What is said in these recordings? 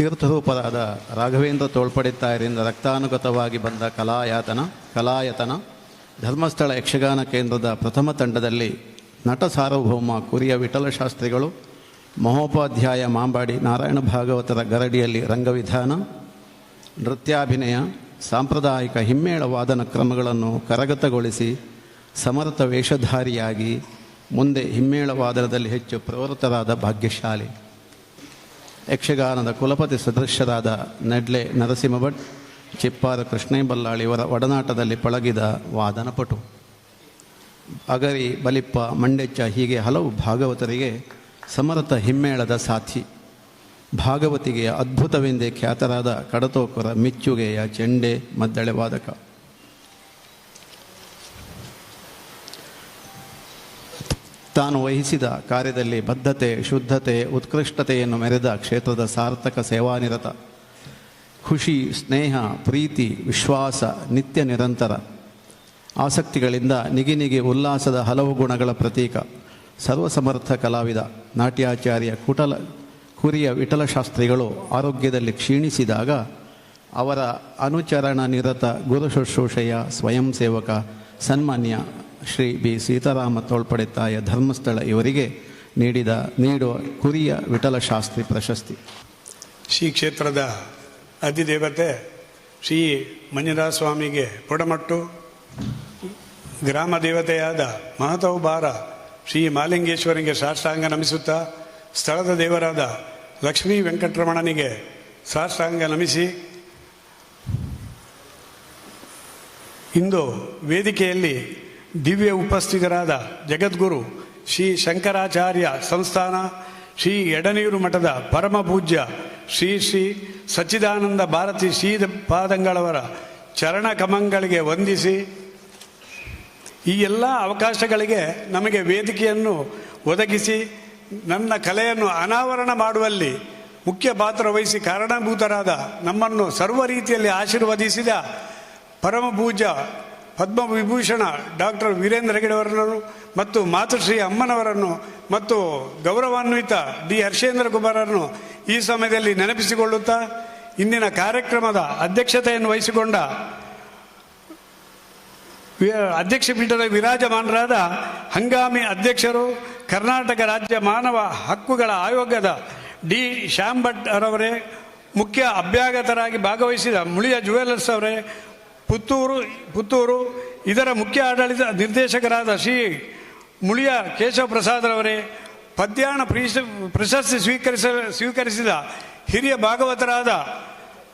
ತೀರ್ಥರೂಪರಾದ ರಾಘವೇಂದ್ರ ತೋಳ್ಪಡಿತಾಯರಿಂದ ರಕ್ತಾನುಗತವಾಗಿ ಬಂದ ಕಲಾಯಾತನ, ಕಲಾಯತನ, ಧರ್ಮಸ್ಥಳ ಯಕ್ಷಗಾನ ಕೇಂದ್ರದ ಪ್ರಥಮ ತಂಡದಲ್ಲಿ ನಟ ಸಾರ್ವಭೌಮ ಕುರಿಯ ವಿಠಲಶಾಸ್ತ್ರಿಗಳು ಮಹೋಪಾಧ್ಯಾಯ ಮಾಂಬಾಡಿ ನಾರಾಯಣ ಭಾಗವತರ ಗರಡಿಯಲ್ಲಿ ರಂಗವಿಧಾನ, ನೃತ್ಯಾಭಿನಯ, ಸಾಂಪ್ರದಾಯಿಕ ಹಿಮ್ಮೇಳ ವಾದನ ಕ್ರಮಗಳನ್ನು ಕರಗತಗೊಳಿಸಿ ಸಮರ್ಥ ವೇಷಧಾರಿಯಾಗಿ ಮುಂದೆ ಹಿಮ್ಮೇಳ ವಾದನದಲ್ಲಿ ಹೆಚ್ಚು ಪ್ರವೃತ್ತರಾದ ಭಾಗ್ಯಶಾಲಿ. ಯಕ್ಷಗಾನದ ಕುಲಪತಿ ಸದೃಶ್ಯರಾದ ನೆಡ್ಲೆ ನರಸಿಂಹಭಟ್ ಚಿಪ್ಪಾರ ಕೃಷ್ಣೇ ಬಲ್ಲಾಳಿ ಇವರ ಒಡನಾಟದಲ್ಲಿ ಪಳಗಿದ ವಾದನಪಟು. ಅಗರಿ, ಬಲಿಪ್ಪ, ಮಂಡೆಚ್ಚ ಹೀಗೆ ಹಲವು ಭಾಗವತರಿಗೆ ಸಮರಥ ಹಿಮ್ಮೇಳದ ಸಾಥಿ. ಭಾಗವತಿಗೆ ಅದ್ಭುತವೆಂದೇ ಖ್ಯಾತರಾದ ಕಡತೋಕರ ಮಿಚ್ಚುಗೆಯ ಚೆಂಡೆ ಮದ್ದಳೆ ವಾದಕ. ತಾನು ವಹಿಸಿದ ಕಾರ್ಯದಲ್ಲಿ ಬದ್ಧತೆ, ಶುದ್ಧತೆ, ಉತ್ಕೃಷ್ಟತೆಯನ್ನು ಮೆರೆದ ಕ್ಷೇತ್ರದ ಸಾರ್ಥಕ ಸೇವಾನಿರತ. ಖುಷಿ, ಸ್ನೇಹ, ಪ್ರೀತಿ, ವಿಶ್ವಾಸ, ನಿತ್ಯ ನಿರಂತರ. ಆಸಕ್ತಿಗಳಿಂದ ನಿಗಿನಿಗೆ ನಿಗಿ ಉಲ್ಲಾಸದ ಹಲವು ಗುಣಗಳ ಪ್ರತೀಕ. ಸರ್ವಸಮರ್ಥ ಕಲಾವಿದ, ನಾಟ್ಯಾಚಾರ್ಯ ಕುಟಲ, ಕುರಿಯ ವಿಠಲಶಾಸ್ತ್ರಿಗಳು ಆರೋಗ್ಯದಲ್ಲಿ ಕ್ಷೀಣಿಸಿದಾಗ ಅವರ ಅನುಚರಣ ನಿರತ ಗುರು ಶುಶ್ರೂಷೆಯ ಸ್ವಯಂ ಸೇವಕ ಸನ್ಮಾನ್ಯ ಶ್ರೀ ಬಿ. ಸೀತಾರಾಮ ತೋಳ್ಪಡೆತ್ತಾಯ ಧರ್ಮಸ್ಥಳ ಇವರಿಗೆ ನೀಡಿದ, ನೀಡುವ ಕುರಿಯ ವಿಠಲ ಶಾಸ್ತ್ರಿ ಪ್ರಶಸ್ತಿ. ಶ್ರೀ ಕ್ಷೇತ್ರದ ಅಧಿದೇವತೆ ಶ್ರೀ ಮಂಜುನಾಥ ಸ್ವಾಮಿಗೆ ಪುಡಮಟ್ಟು ಗ್ರಾಮ ದೇವತೆಯಾದ ಮಹತೌಬಾರ ಶ್ರೀ ಮಾಲಿಂಗೇಶ್ವರಿಗೆ ಸಾಷ್ಟಾಂಗ ನಮಿಸುತ್ತಾ, ಸ್ಥಳದ ದೇವರಾದ ಲಕ್ಷ್ಮೀ ವೆಂಕಟರಮಣನಿಗೆ ಸಾಷ್ಟಾಂಗ ನಮಿಸಿ, ಇಂದು ವೇದಿಕೆಯಲ್ಲಿ ದಿವ್ಯ ಉಪಸ್ಥಿತರಾದ ಜಗದ್ಗುರು ಶ್ರೀ ಶಂಕರಾಚಾರ್ಯ ಸಂಸ್ಥಾನ, ಶ್ರೀ ಎಡನೀರು ಮಠದ ಪರಮ ಪೂಜ್ಯ ಶ್ರೀ ಶ್ರೀ ಸಚ್ಚಿದಾನಂದ ಭಾರತಿ ಶ್ರೀ ಪಾದಂಗಳವರ ಚರಣ ಕಮಂಗಳಿಗೆ ವಂದಿಸಿ, ಈ ಎಲ್ಲ ಅವಕಾಶಗಳಿಗೆ ನಮಗೆ ವೇದಿಕೆಯನ್ನು ಒದಗಿಸಿ, ನನ್ನ ಕಲೆಯನ್ನು ಅನಾವರಣ ಮಾಡುವಲ್ಲಿ ಮುಖ್ಯ ಪಾತ್ರ ವಹಿಸಿ ಕಾರಣಭೂತರಾದ ನಮ್ಮನ್ನು ಸರ್ವ ರೀತಿಯಲ್ಲಿ ಆಶೀರ್ವದಿಸಿದ ಪರಮ ಪೂಜ್ಯ ಪದ್ಮವಿಭೂಷಣ ಡಾಕ್ಟರ್ ವೀರೇಂದ್ರ ಹೆಗಡೆಯವರನ್ನು ಮತ್ತು ಮಾತೃಶ್ರೀ ಅಮ್ಮನವರನ್ನು ಮತ್ತು ಗೌರವಾನ್ವಿತ ಡಿ ಹರ್ಷೇಂದ್ರ ಕುಮಾರರನ್ನು ಈ ಸಮಯದಲ್ಲಿ ನೆನಪಿಸಿಕೊಳ್ಳುತ್ತಾ ಇಂದಿನ ಕಾರ್ಯಕ್ರಮದ ಅಧ್ಯಕ್ಷತೆಯನ್ನು ವಹಿಸಿಕೊಂಡ ಅಧ್ಯಕ್ಷ ಪೀಠದ ವಿರಾಜಮಾನರಾದ ಹಂಗಾಮಿ ಅಧ್ಯಕ್ಷರು, ಕರ್ನಾಟಕ ರಾಜ್ಯ ಮಾನವ ಹಕ್ಕುಗಳ ಆಯೋಗದ ಡಿ ಶ್ಯಾಮ್ ಭಟ್ ಅವರವರೇ ಮುಖ್ಯ ಅಭ್ಯಾಗತರಾಗಿ ಭಾಗವಹಿಸಿದ ಮುಳಿಯ ಜುವೆಲ್ಲರ್ಸ್ ಅವರೇ ಪುತ್ತೂರು ಪುತ್ತೂರು, ಇದರ ಮುಖ್ಯ ಆಡಳಿತ ನಿರ್ದೇಶಕರಾದ ಶ್ರೀ ಮುಳಿಯ ಕೇಶವ ಪ್ರಸಾದ್ರವರೇ ಪದ್ಯಾಣ ಪ್ರೀಶ- ಪ್ರಶಸ್ತಿ ಸ್ವೀಕರಿಸ, ಸ್ವೀಕರಿಸಿದ ಹಿರಿಯ ಭಾಗವತರಾದ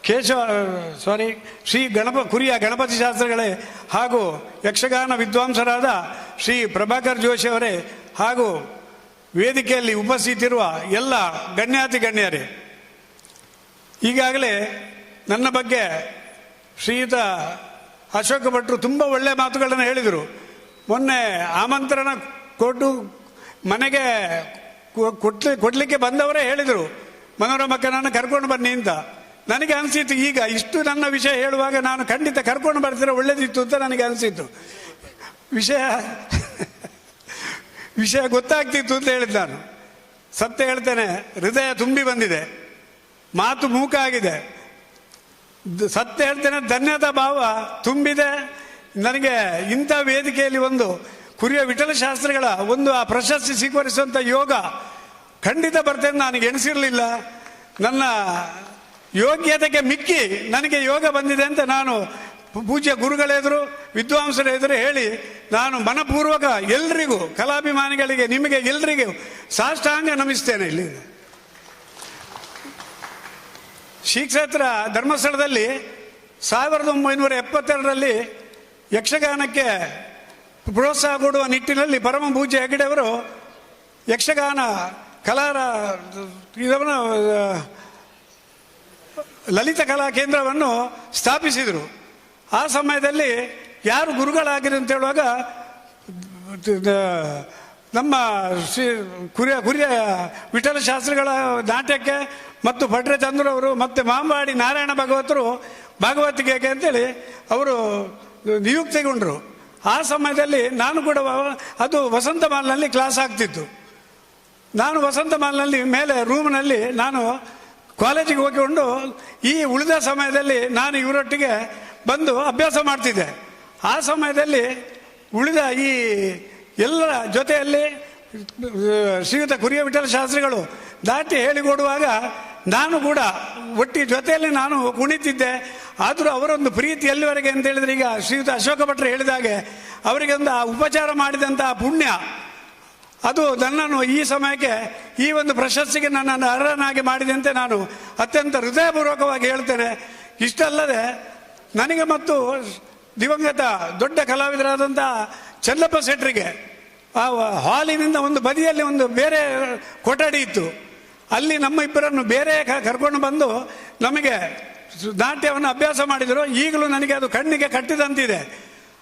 ಕೇಶವ ಸಾರಿ ಶ್ರೀ ಗಣಪ, ಕುರಿಯ ಗಣಪತಿ ಶಾಸ್ತ್ರಗಳೇ ಹಾಗೂ ಯಕ್ಷಗಾನ ವಿದ್ವಾಂಸರಾದ ಶ್ರೀ ಪ್ರಭಾಕರ್ ಜೋಶಿ ಅವರೇ ಹಾಗೂ ವೇದಿಕೆಯಲ್ಲಿ ಉಪಸ್ಥಿತಿರುವ ಎಲ್ಲ ಗಣ್ಯಾತಿ ಗಣ್ಯರೇ ಈಗಾಗಲೇ ನನ್ನ ಬಗ್ಗೆ ಶ್ರೀಯುತ ಅಶೋಕ ಭಟ್ರು ತುಂಬ ಒಳ್ಳೆಯ ಮಾತುಗಳನ್ನು ಹೇಳಿದರು. ಮೊನ್ನೆ ಆಮಂತ್ರಣ ಕೊಟ್ಟು ಮನೆಗೆ ಕೊಟ್ಲಿ, ಕೊಡಲಿಕ್ಕೆ ಬಂದವರೇ ಹೇಳಿದರು. ಮನೋರಮಕ್ಕೆ ನಾನು ಕರ್ಕೊಂಡು ಬನ್ನಿ ಅಂತ. ನನಗೆ ಅನಿಸಿತ್ತು, ಈಗ ಇಷ್ಟು ನನ್ನ ವಿಷಯ ಹೇಳುವಾಗ ನಾನು ಖಂಡಿತ ಕರ್ಕೊಂಡು ಬರ್ತೀರ ಒಳ್ಳೇದಿತ್ತು ಅಂತ ನನಗೆ ಅನಿಸಿತು ವಿಷಯ ವಿಷಯ ಗೊತ್ತಾಗ್ತಿತ್ತು ಅಂತ ಹೇಳಿದ್ದು ನಾನು. ಸತ್ಯ ಹೇಳ್ತೇನೆ, ಹೃದಯ ತುಂಬಿ ಬಂದಿದೆ. ಮಾತು ಮೂಕ ಆಗಿದೆ ಸತ್ಯ ಹೇಳ್ತೇನೆ ಧನ್ಯತಾ ಭಾವ ತುಂಬಿದೆ. ನನಗೆ ಇಂಥ ವೇದಿಕೆಯಲ್ಲಿ ಒಂದು ಕುರಿಯ ವಿಠಲ ಶಾಸ್ತ್ರಿಗಳ ಒಂದು ಆ ಪ್ರಶಸ್ತಿ ಸ್ವೀಕರಿಸುವಂಥ ಯೋಗ ಖಂಡಿತ ಬರ್ತೇನೆ ನನಗೆ ಎಣಿಸಿರಲಿಲ್ಲ. ನನ್ನ ಯೋಗ್ಯತೆಗೆ ಮಿಕ್ಕಿ ನನಗೆ ಯೋಗ ಬಂದಿದೆ ಅಂತ ನಾನು ಪೂಜ್ಯ ಗುರುಗಳೆದುರು ವಿದ್ವಾಂಸರ ಎದುರು ಹೇಳಿ ನಾನು ಮನಪೂರ್ವಕ ಎಲ್ರಿಗೂ, ಕಲಾಭಿಮಾನಿಗಳಿಗೆ, ನಿಮಗೆ ಎಲ್ರಿಗೂ ಸಾಷ್ಟಾಂಗ ನಮಿಸ್ತೇನೆ ಇಲ್ಲಿ. ಶ್ರೀ ಕ್ಷೇತ್ರ ಧರ್ಮಸ್ಥಳದಲ್ಲಿ ಸಾವಿರದ ಒಂಬೈನೂರ ಎಪ್ಪತ್ತೆರಡರಲ್ಲಿ ಯಕ್ಷಗಾನಕ್ಕೆ ಪ್ರೋತ್ಸಾಹ ಕೊಡುವ ನಿಟ್ಟಿನಲ್ಲಿ ಪರಮ ಪೂಜ್ಯ ಹೆಗಡೆಯವರು ಯಕ್ಷಗಾನ ಕಲಾರ, ಇದನ್ನು ಲಲಿತ ಕಲಾ ಕೇಂದ್ರವನ್ನು ಸ್ಥಾಪಿಸಿದರು. ಆ ಸಮಯದಲ್ಲಿ ಯಾರು ಗುರುಗಳಾಗಿರು ಅಂತ ಹೇಳುವಾಗ ನಮ್ಮ ಶ್ರೀ ಕುರಿಯ ಕುರಿಯ ವಿಠಲ ಶಾಸ್ತ್ರಿಗಳ ನಾಟ್ಯಕ್ಕೆ ಮತ್ತು ಭಟ್ರಚಂದ್ರವರು ಮತ್ತು ಮಾಂಬಾಡಿ ನಾರಾಯಣ ಭಗವತರು ಭಾಗವತಿಕೆಗೆ ಅಂತೇಳಿ ಅವರು ನಿಯುಕ್ತಿಗೊಂಡರು. ಆ ಸಮಯದಲ್ಲಿ ನಾನು ಕೂಡ ಅದು ವಸಂತ ಮಾಲ್ನಲ್ಲಿ ಕ್ಲಾಸ್ ಆಗ್ತಿತ್ತು. ನಾನು ವಸಂತ ಮಾಲ್ನಲ್ಲಿ ಮೇಲೆ ರೂಮ್ನಲ್ಲಿ ನಾನು ಕಾಲೇಜಿಗೆ ಹೋಗಿಕೊಂಡು ಈ ಉಳಿದ ಸಮಯದಲ್ಲಿ ನಾನು ಇವರೊಟ್ಟಿಗೆ ಬಂದು ಅಭ್ಯಾಸ ಮಾಡ್ತಿದ್ದೆ. ಆ ಸಮಯದಲ್ಲಿ ಉಳಿದ ಈ ಎಲ್ಲರ ಜೊತೆಯಲ್ಲಿ ಶ್ರೀಯುತ ಕುರಿಯ ವಿಠಲ ಶಾಸ್ತ್ರಿಗಳು ದಾಟಿ ಹೇಳಿಕೊಡುವಾಗ ನಾನು ಕೂಡ ಒಟ್ಟಿ ಜೊತೆಯಲ್ಲಿ ನಾನು ಕುಣಿತಿದ್ದೆ. ಆದರೂ ಅವರೊಂದು ಪ್ರೀತಿ ಎಲ್ಲಿವರೆಗೆ ಅಂತ ಹೇಳಿದ್ರೆ ಈಗ ಶ್ರೀಯುತ ಅಶೋಕ ಭಟ್ರು ಹೇಳಿದಾಗೆ ಅವರಿಗೆ ಒಂದು ಆ ಉಪಚಾರ ಮಾಡಿದಂತಹ ಪುಣ್ಯ. ಅದು ನನ್ನನ್ನು ಈ ಸಮಯಕ್ಕೆ ಈ ಒಂದು ಪ್ರಶಸ್ತಿಗೆ ನನ್ನನ್ನು ಅರ್ಹನಾಗಿ ಮಾಡಿದಂತೆ ನಾನು ಅತ್ಯಂತ ಹೃದಯಪೂರ್ವಕವಾಗಿ ಹೇಳ್ತೇನೆ. ಇಷ್ಟಲ್ಲದೆ ನನಗೆ ಮತ್ತು ದಿವಂಗತ ದೊಡ್ಡ ಕಲಾವಿದರಾದಂಥ ಚಲ್ಲಪ್ಪ ಶೆಟ್ರಿಗೆ ಆ ಹಾಲಿನಿಂದ ಒಂದು ಬದಿಯಲ್ಲಿ ಒಂದು ಬೇರೆ ಕೊಠಡಿ ಇತ್ತು. ಅಲ್ಲಿ ನಮ್ಮ ಇಬ್ಬರನ್ನು ಬೇರೆ ಕರ್ಕೊಂಡು ಬಂದು ನಮಗೆ ನಾಟ್ಯವನ್ನು ಅಭ್ಯಾಸ ಮಾಡಿದರು. ಈಗಲೂ ನನಗೆ ಅದು ಕಣ್ಣಿಗೆ ಕಟ್ಟಿದಂತಿದೆ.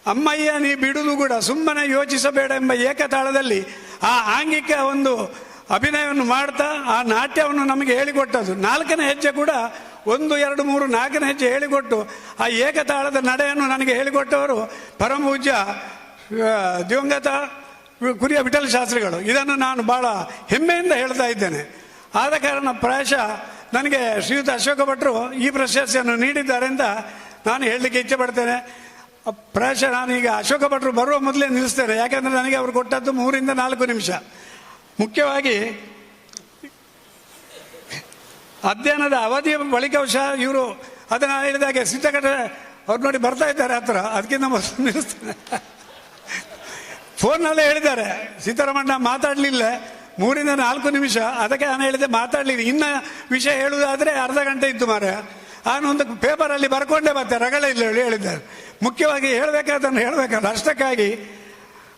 ಅಮ್ಮಯ್ಯ, ನೀ ಬಿಡುದು ಕೂಡ ಸುಮ್ಮನೆ ಯೋಚಿಸಬೇಡ ಎಂಬ ಏಕತಾಳದಲ್ಲಿ ಆ ಆಂಗಿಕ ಒಂದು ಅಭಿನಯವನ್ನು ಮಾಡ್ತಾ ಆ ನಾಟ್ಯವನ್ನು ನಮಗೆ ಹೇಳಿಕೊಟ್ಟದ್ದು. ನಾಲ್ಕನೇ ಹೆಜ್ಜೆ ಕೂಡ ಒಂದು, ಎರಡು, ಮೂರು, ನಾಲ್ಕನೇ ಹೆಜ್ಜೆ ಹೇಳಿಕೊಟ್ಟು ಆ ಏಕತಾಳದ ನಡೆಯನ್ನು ನನಗೆ ಹೇಳಿಕೊಟ್ಟವರು ಪರಮ ಪೂಜ್ಯ ದಿವಂಗತ ಕುರಿಯ ವಿಠಲ ಶಾಸ್ತ್ರಿಗಳು. ಇದನ್ನು ನಾನು ಬಹಳ ಹೆಮ್ಮೆಯಿಂದ ಹೇಳ್ತಾ ಇದ್ದೇನೆ. ಆದ ಕಾರಣ ಪ್ರಾಯಶಃ ನನಗೆ ಶ್ರೀಯುತ ಅಶೋಕ ಭಟ್ರು ಈ ಪ್ರಶಸ್ತಿಯನ್ನು ನೀಡಿದ್ದಾರೆ ಅಂತ ನಾನು ಹೇಳಲಿಕ್ಕೆ ಇಚ್ಛೆ ಪಡ್ತೇನೆ. ಪ್ರಾಯಶಃ ನಾನು ಈಗ ಅಶೋಕ ಭಟ್ರು ಬರುವ ಮೊದಲೇ ನಿಲ್ಲಿಸ್ತೇನೆ ಯಾಕಂದ್ರೆ ನನಗೆ ಅವರು ಕೊಟ್ಟದ್ದು ಮೂರಿಂದ ನಾಲ್ಕು ನಿಮಿಷ. ಮುಖ್ಯವಾಗಿ ಅಧ್ಯಯನದ ಅವಧಿಯ ಬಳಿಕ ಸಹ ಇವರು ಅದನ್ನು ಹೇಳಿದಾಗೆ ಸಿದ್ಧಕಟ ಅವ್ರು ನೋಡಿ ಬರ್ತಾ ಇದ್ದಾರೆ ಹತ್ರ. ಅದಕ್ಕಿಂತ ಮೊದಲು ನಿಲ್ಲಿಸ್ತೇನೆ ಫೋನ್ನಲ್ಲೇ ಹೇಳಿದ್ದಾರೆ. ಸೀತಾರಾಮಣ್ಣ ಮಾತಾಡಲಿಲ್ಲ. ಮೂರಿಂದ ನಾಲ್ಕು ನಿಮಿಷ. ಅದಕ್ಕೆ ನಾನು ಹೇಳಿದೆ ಮಾತಾಡಲಿಲ್ಲ. ಇನ್ನ ವಿಷಯ ಹೇಳುವುದಾದ್ರೆ ಅರ್ಧ ಗಂಟೆ ಇತ್ತು ಮಾರ ನಾನು ಒಂದು ಪೇಪರಲ್ಲಿ ಬರ್ಕೊಂಡೇ ಬರ್ತೆ ರಗಳೆ ಇಲ್ಲ ಹೇಳಿ ಹೇಳಿದ್ದಾರೆ. ಮುಖ್ಯವಾಗಿ ಹೇಳಬೇಕಾದನ್ನು ಹೇಳಬೇಕಲ್ಲ ಅಷ್ಟಕ್ಕಾಗಿ.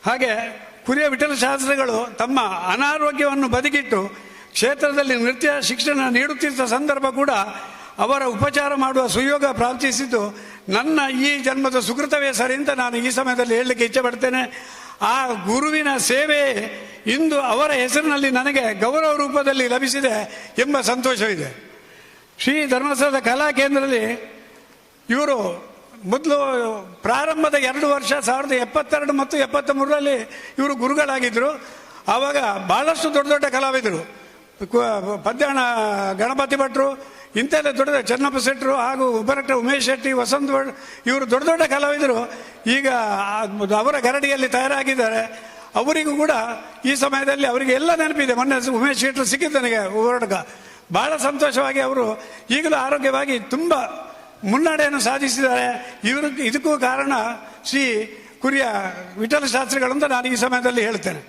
ಹಾಗೆ ಕುರಿಯ ವಿಠಲ ಶಾಸ್ತ್ರಿಗಳು ತಮ್ಮ ಅನಾರೋಗ್ಯವನ್ನು ಬದುಕಿಟ್ಟು ಕ್ಷೇತ್ರದಲ್ಲಿ ನೃತ್ಯ ಶಿಕ್ಷಣ ನೀಡುತ್ತಿದ್ದ ಸಂದರ್ಭ ಕೂಡ ಅವರ ಉಪಚಾರ ಮಾಡುವ ಸುಯೋಗ ಪ್ರಾರ್ಥಿಸಿದ್ದು ನನ್ನ ಈ ಜನ್ಮದ ಸುಕೃತವೇ ಸರಿ ಅಂತ ನಾನು ಈ ಸಮಯದಲ್ಲಿ ಹೇಳಲಿಕ್ಕೆ ಇಚ್ಛೆ ಪಡ್ತೇನೆ. ಆ ಗುರುವಿನ ಸೇವೆ ಇಂದು ಅವರ ಹೆಸರಿನಲ್ಲಿ ನನಗೆ ಗೌರವ ರೂಪದಲ್ಲಿ ಲಭಿಸಿದೆ ಎಂಬ ಸಂತೋಷವಿದೆ. ಶ್ರೀ ಧರ್ಮಸ್ಥಳದ ಕಲಾ ಕೇಂದ್ರದಲ್ಲಿ ಇವರು ಮೊದಲು ಪ್ರಾರಂಭದ ಎರಡು ವರ್ಷ ಸಾವಿರದ ಎಪ್ಪತ್ತೆರಡು ಮತ್ತು ಎಪ್ಪತ್ತ ಮೂರರಲ್ಲಿ ಇವರು ಗುರುಗಳಾಗಿದ್ದರು. ಆವಾಗ ಭಾಳಷ್ಟು ದೊಡ್ಡ ದೊಡ್ಡ ಕಲಾವಿದರು. ಪದ್ಯಾಣ ಗಣಪತಿ ಭಟ್ರು ಇಂಥೆಲ್ಲ ದೊಡ್ಡ ಚನ್ನಪ್ಪ ಶೆಟ್ಟರು ಹಾಗೂ ಉಪರಕ್ಟ ಉಮೇಶ್ ಶೆಟ್ಟಿ, ವಸಂತ ಇವರು ದೊಡ್ಡ ದೊಡ್ಡ ಕಲಾವಿದರು. ಈಗ ಅವರ ಗರಡಿಯಲ್ಲಿ ತಯಾರಾಗಿದ್ದಾರೆ. ಅವರಿಗೂ ಕೂಡ ಈ ಸಮಯದಲ್ಲಿ ಅವರಿಗೆ ಎಲ್ಲ ನೆನಪಿದೆ. ಮೊನ್ನೆ ಉಮೇಶ್ ಶೆಟ್ಟರು ಸಿಕ್ಕಿದ್ದು ನನಗೆ ಹೋರಾಟಕ. ಭಾಳ ಸಂತೋಷವಾಗಿ ಅವರು ಈಗಲೂ ಆರೋಗ್ಯವಾಗಿ ತುಂಬ ಮುನ್ನಡೆಯನ್ನು ಸಾಧಿಸಿದ್ದಾರೆ. ಇವರು, ಇದಕ್ಕೂ ಕಾರಣ ಶ್ರೀ ಕುರಿಯ ವಿಠಲ ಶಾಸ್ತ್ರಿಗಳಂತ ನಾನು ಈ ಸಮಯದಲ್ಲಿ ಹೇಳ್ತೇನೆ.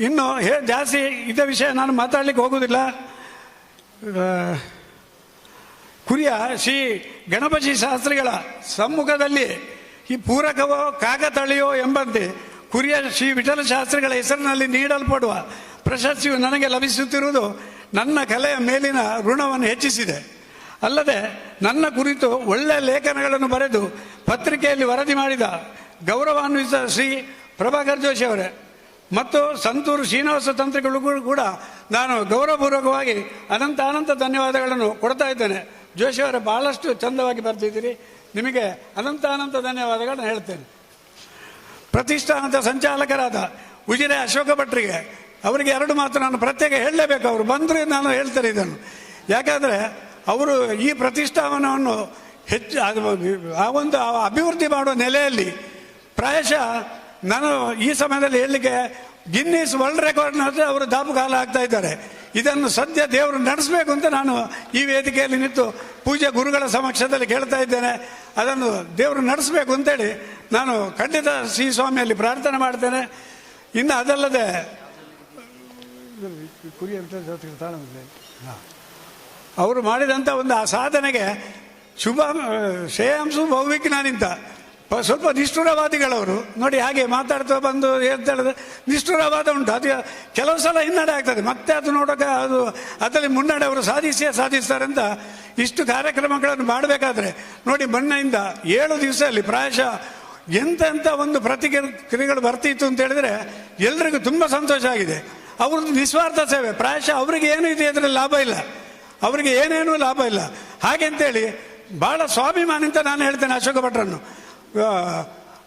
ಇನ್ನು ಹೇ, ಜಾಸ್ತಿ ಇದ ವಿಷಯ ನಾನು ಮಾತಾಡ್ಲಿಕ್ಕೆ ಹೋಗುವುದಿಲ್ಲ. ಕುರಿಯ ಶ್ರೀ ಗಣಪತಿ ಶಾಸ್ತ್ರಿಗಳ ಸಮ್ಮುಖದಲ್ಲಿ ಈ ಪೂರಕವೋ ಕಾಕತಳಿಯೋ ಎಂಬಂತೆ ಕುರಿಯ ಶ್ರೀ ವಿಠಲ ಶಾಸ್ತ್ರಿಗಳ ಹೆಸರಿನಲ್ಲಿ ನೀಡಲ್ಪಡುವ ಪ್ರಶಸ್ತಿಯು ನನಗೆ ಲಭಿಸುತ್ತಿರುವುದು ನನ್ನ ಕಲೆಯ ಮೇಲಿನ ಋಣವನ್ನು ಹೆಚ್ಚಿಸಿದೆ. ಅಲ್ಲದೆ ನನ್ನ ಕುರಿತು ಒಳ್ಳೆಯ ಲೇಖನಗಳನ್ನು ಬರೆದು ಪತ್ರಿಕೆಯಲ್ಲಿ ವರದಿ ಮಾಡಿದ ಗೌರವಾನ್ವಿತ ಶ್ರೀ ಪ್ರಭಾಕರ್ ಜೋಶಿ ಅವರೇ ಮತ್ತು ಸಂತೂರು ಶ್ರೀನಿವಾಸ ತಂತ್ರಿಗಳಿಗೂ ಕೂಡ ನಾನು ಗೌರವಪೂರ್ವಕವಾಗಿ ಅನಂತ ಅನಂತ ಧನ್ಯವಾದಗಳನ್ನು ಕೊಡ್ತಾ ಇದ್ದೇನೆ. ಜೋಶಿ ಅವರು, ಬಹಳಷ್ಟು ಚಂದವಾಗಿ ಬರ್ತಿದ್ದೀರಿ ನಿಮಗೆ ಅನಂತ ಅನಂತ ಧನ್ಯವಾದಗಳನ್ನು ಹೇಳ್ತೇನೆ. ಪ್ರತಿಷ್ಠಾನದ ಸಂಚಾಲಕರಾದ ಉಜಿರೆ ಅಶೋಕ ಭಟ್ರಿಗೆ ಅವರಿಗೆ ಎರಡು ಮಾತು ನಾನು ಪ್ರತ್ಯೇಕ ಹೇಳಲೇಬೇಕು. ಅವರು ಬಂದರು ನಾನು ಹೇಳ್ತೇನೆ ಇದನ್ನು. ಯಾಕಂದರೆ ಅವರು ಈ ಪ್ರತಿಷ್ಠಾನವನ್ನು ಹೆಚ್ಚು ಆ ಒಂದು ಅಭಿವೃದ್ಧಿ ಮಾಡುವ ನೆಲೆಯಲ್ಲಿ ಪ್ರಾಯಶಃ ನಾನು ಈ ಸಮಯದಲ್ಲಿ ಹೇಳಲಿಕ್ಕೆ ಗಿನ್ನಿಸ್ ವರ್ಲ್ಡ್ ರೆಕಾರ್ಡ್ನ ಅವರು ದಾಪುಗಾಲ ಆಗ್ತಾ ಇದ್ದಾರೆ. ಇದನ್ನು ಸದ್ಯ ದೇವರು ನಡೆಸಬೇಕು ಅಂತ ನಾನು ಈ ವೇದಿಕೆಯಲ್ಲಿ ನಿಂತು ಪೂಜೆ ಗುರುಗಳ ಸಮಕ್ಷದಲ್ಲಿ ಕೇಳ್ತಾ ಇದ್ದೇನೆ. ಅದನ್ನು ದೇವರು ನಡೆಸಬೇಕು ಅಂತೇಳಿ ನಾನು ಖಂಡಿತ ಶ್ರೀ ಸ್ವಾಮಿಯಲ್ಲಿ ಪ್ರಾರ್ಥನೆ ಮಾಡ್ತೇನೆ. ಇನ್ನು ಅದಲ್ಲದೆ ಅವರು ಮಾಡಿದಂಥ ಒಂದು ಆ ಸಾಧನೆಗೆ ಶುಭ ಶ್ರೇಯಾಂಸು ಬಹುವಿಜ್ಞಾನಿಂತ ಪ- ಸ್ವಲ್ಪ ನಿಷ್ಠುರವಾದಿಗಳವರು. ನೋಡಿ ಹಾಗೆ ಮಾತಾಡ್ತಾ ಬಂದು ಹೇಳ್ತಾಳೆ ನಿಷ್ಠುರವಾದ ಉಂಟು. ಅದು ಕೆಲವು ಸಲ ಹಿನ್ನಡೆ ಆಗ್ತದೆ. ಮತ್ತೆ ಅದು ನೋಡೋಕೆ ಅದು ಅದರಲ್ಲಿ ಮುನ್ನಡೆ ಅವರು ಸಾಧಿಸಿಯೇ ಸಾಧಿಸ್ತಾರೆ ಅಂತ ಇಷ್ಟು ಕಾರ್ಯಕ್ರಮಗಳನ್ನು ಮಾಡಬೇಕಾದ್ರೆ, ನೋಡಿ ಮೊನ್ನೆಯಿಂದ ಏಳು ದಿವಸದಲ್ಲಿ ಪ್ರಾಯಶಃ ಎಂತೆಂಥ ಒಂದು ಪ್ರತಿಕ್ರಿಯೆಗಳು ಬರ್ತಿತ್ತು ಅಂತ ಹೇಳಿದ್ರೆ, ಎಲ್ರಿಗೂ ತುಂಬ ಸಂತೋಷ ಆಗಿದೆ. ಅವ್ರದ್ದು ನಿಸ್ವಾರ್ಥ ಸೇವೆ. ಪ್ರಾಯಶಃ ಅವರಿಗೆ ಏನು ಇದೆ ಅದರಲ್ಲಿ ಲಾಭ ಇಲ್ಲ. ಅವರಿಗೆ ಏನೇನೂ ಲಾಭ ಇಲ್ಲ. ಹಾಗೆ ಅಂತೇಳಿ ಭಾಳ ಸ್ವಾಭಿಮಾನಿ ಅಂತ ನಾನು ಹೇಳ್ತೇನೆ ಅಶೋಕ ಭಟ್ರನ್ನು.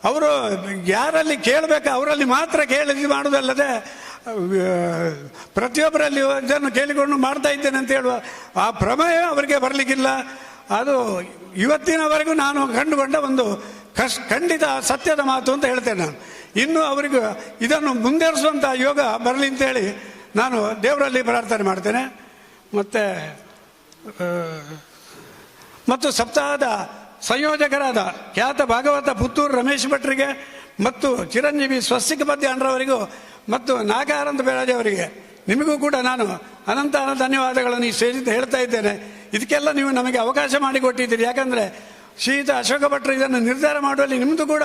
ಅವರು ಯಾರಲ್ಲಿ ಕೇಳಬೇಕು, ಅವರಲ್ಲಿ ಮಾತ್ರ ಕೇಳಿ ಮಾಡೋದಲ್ಲದೆ ಪ್ರತಿಯೊಬ್ಬರಲ್ಲಿ ಇದನ್ನು ಕೇಳಿಕೊಂಡು ಮಾಡ್ತಾ ಇದ್ದೇನೆ ಅಂತ ಹೇಳುವ ಆ ಪ್ರಮೇಯ ಅವರಿಗೆ ಬರಲಿಕ್ಕಿಲ್ಲ. ಅದು ಇವತ್ತಿನವರೆಗೂ ನಾನು ಕಂಡುಕೊಂಡ ಒಂದು ಕಷ್ ಖಂಡಿತ ಸತ್ಯದ ಮಾತು ಅಂತ ಹೇಳ್ತೇನೆ ನಾನು. ಇನ್ನು ಅವರಿಗೂ ಇದನ್ನು ಮುಂದುವರಿಸುವಂಥ ಯೋಗ ಬರಲಿ ಅಂತೇಳಿ ನಾನು ದೇವರಲ್ಲಿ ಪ್ರಾರ್ಥನೆ ಮಾಡ್ತೇನೆ. ಮತ್ತು ಮತ್ತು ಸಪ್ತಾಹದ ಸಂಯೋಜಕರಾದ ಖ್ಯಾತ ಭಾಗವತ ಪುತ್ತೂರು ರಮೇಶ್ ಭಟ್ರಿಗೆ ಮತ್ತು ಚಿರಂಜೀವಿ ಸ್ವಸ್ತಿಕ ಪದ್ಯ ಅಂಡ್ರವರಿಗೂ ಮತ್ತು ನಾಗಾನಂದ ಬೇಡಾಜಿಯವರಿಗೆ ಅವರಿಗೆ. ನಿಮಗೂ ಕೂಡ ನಾನು ಅನಂತ ಧನ್ಯವಾದಗಳನ್ನು ಈ ಸೇರಿದ್ದು ಹೇಳ್ತಾ ಇದ್ದೇನೆ. ಇದಕ್ಕೆಲ್ಲ ನೀವು ನಮಗೆ ಅವಕಾಶ ಮಾಡಿಕೊಟ್ಟಿದ್ದೀರಿ ಯಾಕಂದರೆ ಶ್ರೀಯುತ ಅಶೋಕ ಭಟ್ರು ಇದನ್ನು ನಿರ್ಧಾರ ಮಾಡುವಲ್ಲಿ ನಿಮ್ಮದು ಕೂಡ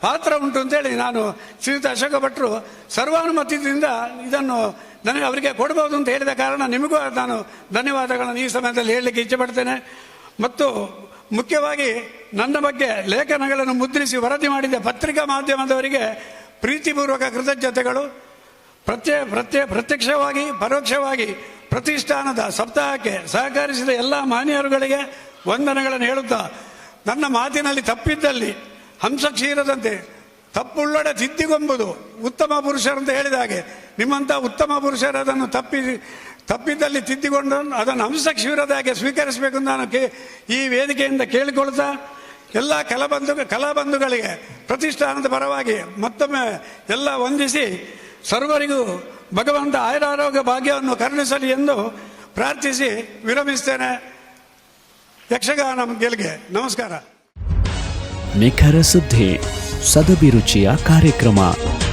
ಪಾತ್ರ ಉಂಟು ಅಂತೇಳಿ ನಾನು ಶ್ರೀಯುತ ಅಶೋಕ ಭಟ್ರು ಸರ್ವಾನುಮತದಿಂದ ಇದನ್ನು ನನಗೆ ಅವರಿಗೆ ಕೊಡ್ಬೋದು ಅಂತ ಹೇಳಿದ ಕಾರಣ ನಿಮಗೂ ನಾನು ಧನ್ಯವಾದಗಳನ್ನು ಈ ಸಮಯದಲ್ಲಿ ಹೇಳಲಿಕ್ಕೆ ಇಚ್ಛೆಪಡ್ತೇನೆ ಮತ್ತು ಮುಖ್ಯವಾಗಿ ನನ್ನ ಬಗ್ಗೆ ಲೇಖನಗಳನ್ನು ಮುದ್ರಿಸಿ ವರದಿ ಮಾಡಿದ ಪತ್ರಿಕಾ ಮಾಧ್ಯಮದವರಿಗೆ ಪ್ರೀತಿಪೂರ್ವಕ ಕೃತಜ್ಞತೆಗಳು. ಪ್ರತ್ಯೇ ಪ್ರತ್ಯೇ, ಪ್ರತ್ಯಕ್ಷವಾಗಿ, ಪರೋಕ್ಷವಾಗಿ ಪ್ರತಿಷ್ಠಾನದ ಸಪ್ತಾಹಕ್ಕೆ ಸಹಕರಿಸಿದ ಎಲ್ಲ ಮಾನ್ಯರುಗಳಿಗೆ ವಂದನೆಗಳನ್ನು ಹೇಳುತ್ತಾ, ನನ್ನ ಮಾತಿನಲ್ಲಿ ತಪ್ಪಿದ್ದಲ್ಲಿ ಹಂಸಕ್ಷೀರದಂತೆ ತಪ್ಪುಳ್ಳಡೆ ತಿದ್ದಿಗೊಂಬುದು ಉತ್ತಮ ಪುರುಷರಂತ ಹೇಳಿದ ಹಾಗೆ ನಿಮ್ಮಂಥ ಉತ್ತಮ ಪುರುಷರು ಅದನ್ನು ತಪ್ಪಿ ತಪ್ಪಿದ್ದಲ್ಲಿ ತಿದ್ದಿಕೊಂಡು ಅದನ್ನು ಹಂಸಕ್ಷೀರದ ಹಾಗೆ ಸ್ವೀಕರಿಸಬೇಕು ನಾನು ಕೇ ಈ ವೇದಿಕೆಯಿಂದ ಕೇಳಿಕೊಳ್ತಾ, ಎಲ್ಲ ಕಲಾಬಂಧು ಕಲಾಬಂಧುಗಳಿಗೆ ಪ್ರತಿಷ್ಠಾನದ ಪರವಾಗಿ ಮತ್ತೊಮ್ಮೆ ಎಲ್ಲ ವಂದಿಸಿ, ಸರ್ವರಿಗೂ ಭಗವಂತ ಆಯುರಾರೋಗ್ಯ ಭಾಗ್ಯವನ್ನು ಕರುಣಿಸಲಿ ಎಂದು ಪ್ರಾರ್ಥಿಸಿ ವಿರಮಿಸ್ತೇನೆ. ಯಕ್ಷಗಾನ ಗೆಲ್ಗೆ. ನಮಸ್ಕಾರ. ನಿಖರ ಸುದ್ದಿ, ಸದಭಿರುಚಿಯ ಕಾರ್ಯಕ್ರಮ.